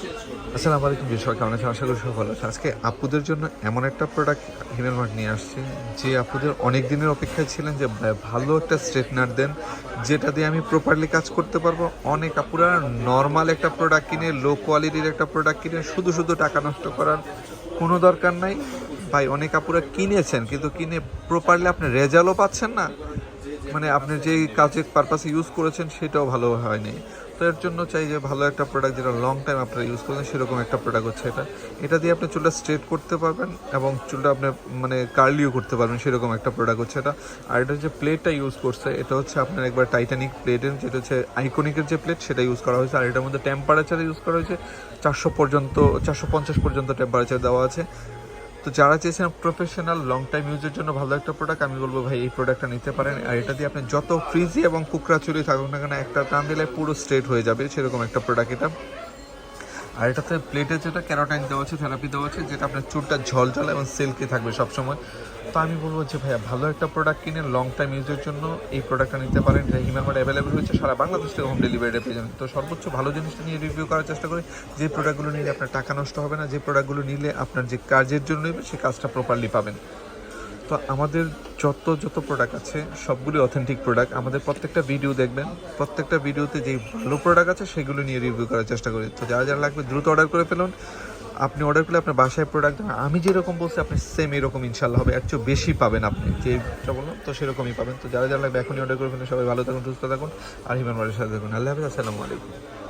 আসসালামু আলাইকুম বিষয় কেমন আছেন? আশা করি সব ভালো আছে আজকে আপুদের জন্য এমন একটা প্রোডাক্ট হিমেল মার্ট নিয়ে আসছি, যে আপুদের অনেক দিনের অপেক্ষায় ছিলেন যে ভালো একটা স্ট্রেটনার দেন, যেটা দিয়ে আমি প্রপারলি কাজ করতে পারব। অনেক আপুরা নর্মাল একটা প্রোডাক্ট কিনে লো কোয়ালিটির একটা প্রোডাক্ট কিনে, শুধু শুধু টাকা নষ্ট করার কোনো দরকার নাই। ভাই, অনেক আপুরা কিনেছেন, কিন্তু কিনে প্রপারলি আপনি রেজাল্টও পাচ্ছেন না। মানে আপনি যেই কাজের পারপাসে ইউজ করেছেন সেটাও ভালো হয়নি। তো এর জন্য চাই যে ভালো একটা প্রোডাক্ট যেটা লং টাইম আপনারা ইউজ করেন সেরকম একটা প্রোডাক্ট হচ্ছে এটা। এটা দিয়ে আপনি চুলটা স্ট্রেট করতে পারবেন এবং চুলটা আপনি মানে কার্লিও করতে পারবেন, সেরকম একটা প্রোডাক্ট হচ্ছে এটা। আর এটা যে প্লেটটা ইউজ করছে, এটা হচ্ছে আপনার একবার টাইটানিক প্লেটের যেটা হচ্ছে আইকনিকের যে প্লেট সেটা ইউজ করা হয়েছে। আর এটার মধ্যে টেম্পারেচার ইউজ করা হয়েছে, চারশো পর্যন্ত, চারশো পঞ্চাশ পর্যন্ত টেম্পারেচার দেওয়া আছে। তো যারা চেয়েছেন প্রফেশনাল লং টাইম ইউজের জন্য ভালো একটা প্রোডাক্ট আমি বলব ভাই, এই প্রোডাক্টটা নিতে পারেন। আর এটা দিয়ে আপনি যত ফ্রিজি এবং কুকরা চুরি থাকুক না কেন, একটা টান দিলে পুরো স্ট্রেট হয়ে যাবে, সেরকম একটা প্রোডাক্ট এটা। আর এটাতে প্লেটে যেটা ক্যারোটাইন দেওয়া আছে থেরাপি দেওয়া আছে, যেটা আপনার চুলটা ঝলঝল এবং সিল্কি থাকবে সবসময়। তো আমি বলব যে ভাইয়া, ভালো একটা প্রোডাক্ট কিনে লং টাইম ইউজের জন্য এই প্রোডাক্টটা নিতে পারেন। এটা হিমামার অ্যাভেলেবেল হচ্ছে সারা বাংলাদেশ থেকে হোম ডেলিভারি পেয়ে যাবেন। তো সর্বোচ্চ ভালো জিনিসটা নিয়ে রিভিউ করার চেষ্টা করি, যে প্রোডাক্টগুলো নিলে আপনার টাকা নষ্ট হবে না, যে প্রোডাক্টগুলো নিলে আপনার যে কাজের জন্য নেবে সেই কাজটা প্রপারলি পাবেন। তো আমাদের যত যত প্রোডাক্ট আছে, সবগুলি অথেন্টিক প্রোডাক্ট আমাদের প্রত্যেকটা ভিডিও দেখবেন। প্রত্যেকটা ভিডিওতে যেই ভালো প্রোডাক্ট আছে, সেগুলো নিয়ে রিভিউ করার চেষ্টা করি। তো যারা যারা লাগবে, দ্রুত অর্ডার করে ফেলুন। আপনি অর্ডার করলে আপনার বাসায় প্রোডাক্ট আমি যেরকম বলছি, আপনি সেম এরকম ইনশাল্লাহ হবে। একটু বেশি পাবেন আপনি। যেটা বললাম, তো সেরকমই পাবেন। তো যারা যারা লাগবে, এখনই অর্ডার করে ফেলুন। সবাই ভালো থাকুন, সুস্থ থাকুন। আর হিমান বাড়ির সাথে থাকুন। আল্লাহ হাফিজ। আসসালামু আলাইকুম।